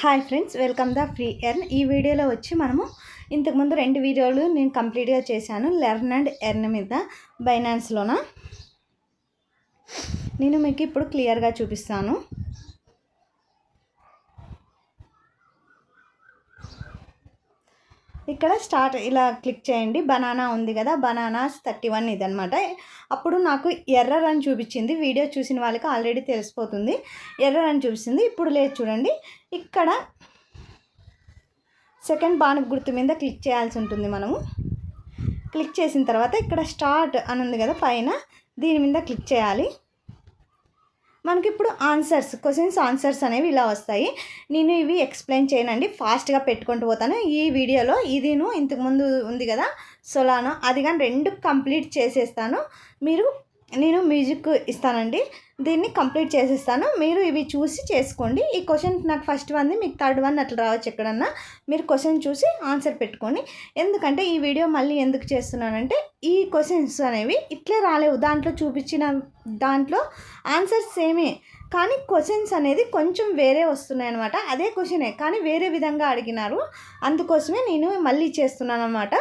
Hi friends welcome the free earn. ఈ వీడియోలో వచ్చి మనము ఇంతకుముందు రెండు వీడియోలు నేను కంప్లీట్గా చేశాను. లెర్న్ అండ్ ఎర్న్ మీద. బైనాన్స్లోన నేను మీకు ఇప్పుడు క్లియర్గా చూపిస్తాను. ఇక్కడ స్టార్ట్ ఇలా క్లిక్ చేయండి. బనానా ఉంది కదా బనానాస్ థర్టీ వన్ ఇదనమాట అప్పుడు నాకు ఎర్రర్ అని చూపించింది. వీడియో చూసిన వాళ్ళకి ఆల్రెడీ తెలిసిపోతుంది. ఎర్రర్ అని చూపిస్తుంది ఇప్పుడు లేదు చూడండి. ఇక్కడ సెకండ్ బాణపు గుర్తు మీద క్లిక్ చేయాల్సి ఉంటుంది మనము. క్లిక్ చేసిన తర్వాత ఇక్కడ స్టార్ట్ అని ఉంది కదా పైన. దీని మీద క్లిక్ చేయాలి. మనకి ఇప్పుడు ఆన్సర్స్ క్వశ్చన్స్ ఆన్సర్స్ అనేవి ఇలా వస్తాయి. నేను ఇవి ఎక్స్ప్లెయిన్ చేయనండి. ఫాస్ట్గా పెట్టుకుంటూ పోతాను. ఈ వీడియోలో ఇదిను ఇంతకుముందు ఉంది కదా సొలానో? అది కానీ రెండు కంప్లీట్ చేసేస్తాను. మీరు నేను మ్యూజిక్ ఇస్తానండి. దీన్ని కంప్లీట్ చేసేస్తాను. మీరు ఇవి చూసి చేసుకోండి. ఈ క్వశ్చన్ నాకు ఫస్ట్ వన్ మీకు థర్డ్ వన్ అట్లా రావచ్చు ఎక్కడన్నా. మీరు క్వశ్చన్ చూసి ఆన్సర్ పెట్టుకోండి. ఎందుకంటే ఈ వీడియో మళ్ళీ ఎందుకు చేస్తున్నానంటే ఈ క్వశ్చన్స్ అనేవి ఇట్లే రాలేవు. దాంట్లో చూపించిన దాంట్లో ఆన్సర్స్ సేమే. కానీ క్వశ్చన్స్ అనేది కొంచెం వేరే వస్తున్నాయి అనమాట అదే క్వశ్చనే. కానీ వేరే విధంగా అడిగినారు. అందుకోసమే నేను మళ్ళీ చేస్తున్నాను అనమాట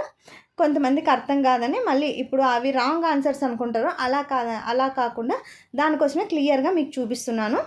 కొంతమందికి అర్థం కాదని మళ్ళీ ఇప్పుడు అవి రాంగ్ ఆన్సర్స్ అనుకుంటారు అలా కాద అలా కాకుండా దానికోసమే క్లియర్గా మీకు చూపిస్తున్నాను.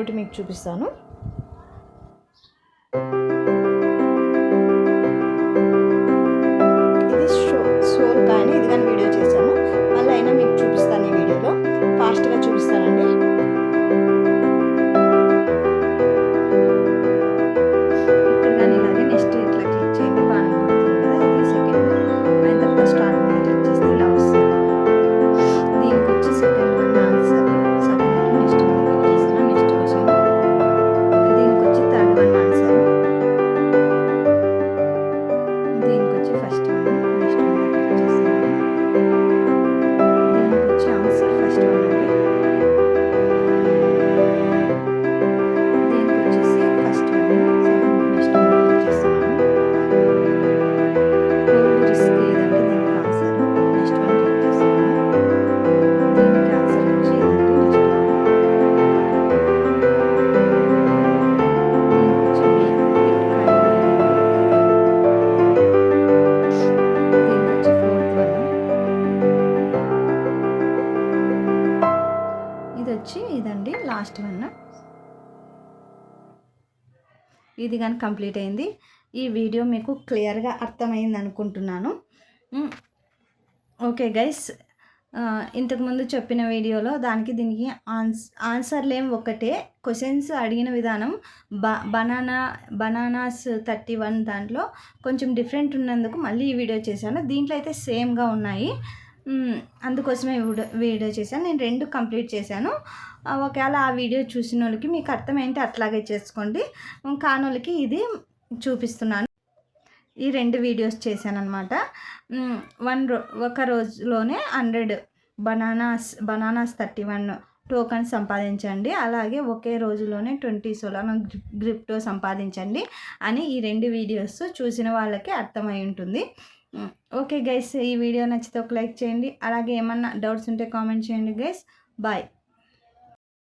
ఇంకోటి మీకు చూపిస్తాను. Last one. ఇది కానీ కంప్లీట్ అయింది. ఈ వీడియో మీకు క్లియర్గా అర్థమైంది అనుకుంటున్నాను. ఓకే గైస్ ఇంతకుముందు చెప్పిన వీడియోలో దానికి దీనికి ఆన్స్ ఆన్సర్లు ఏం ఒకటే క్వశ్చన్స్ అడిగిన విధానం బ బనానా బనానాస్ థర్టీ వన్ దాంట్లో కొంచెం డిఫరెంట్ ఉన్నందుకు మళ్ళీ ఈ వీడియో చేశాను. దీంట్లో అయితే సేమ్గా ఉన్నాయి. అందుకోసమే వీడియో చేశాను. నేను రెండు కంప్లీట్ చేశాను. ఒకవేళ ఆ వీడియో చూసిన వాళ్ళకి మీకు అర్థమైంటే అట్లాగే చేసుకోండి. కానోళ్ళకి ఇది చూపిస్తున్నాను. ఈ రెండు వీడియోస్ చేశాను వన్ రో ఒక రోజులోనే hundred bananas bananas thirty one token సంపాదించండి. అలాగే ఒకే రోజులోనే ట్వంటీ సోలార్ గ్రిప్టో సంపాదించండి అని ఈ రెండు వీడియోస్ చూసిన వాళ్ళకి అర్థమై ఉంటుంది. ఓకే గైస్ ఈ వీడియో నచ్చితే ఒక లైక్ చేయండి. అలాగే ఏమన్నా డౌట్స్ ఉంటే కామెంట్ చేయండి గైస్. బాయ్.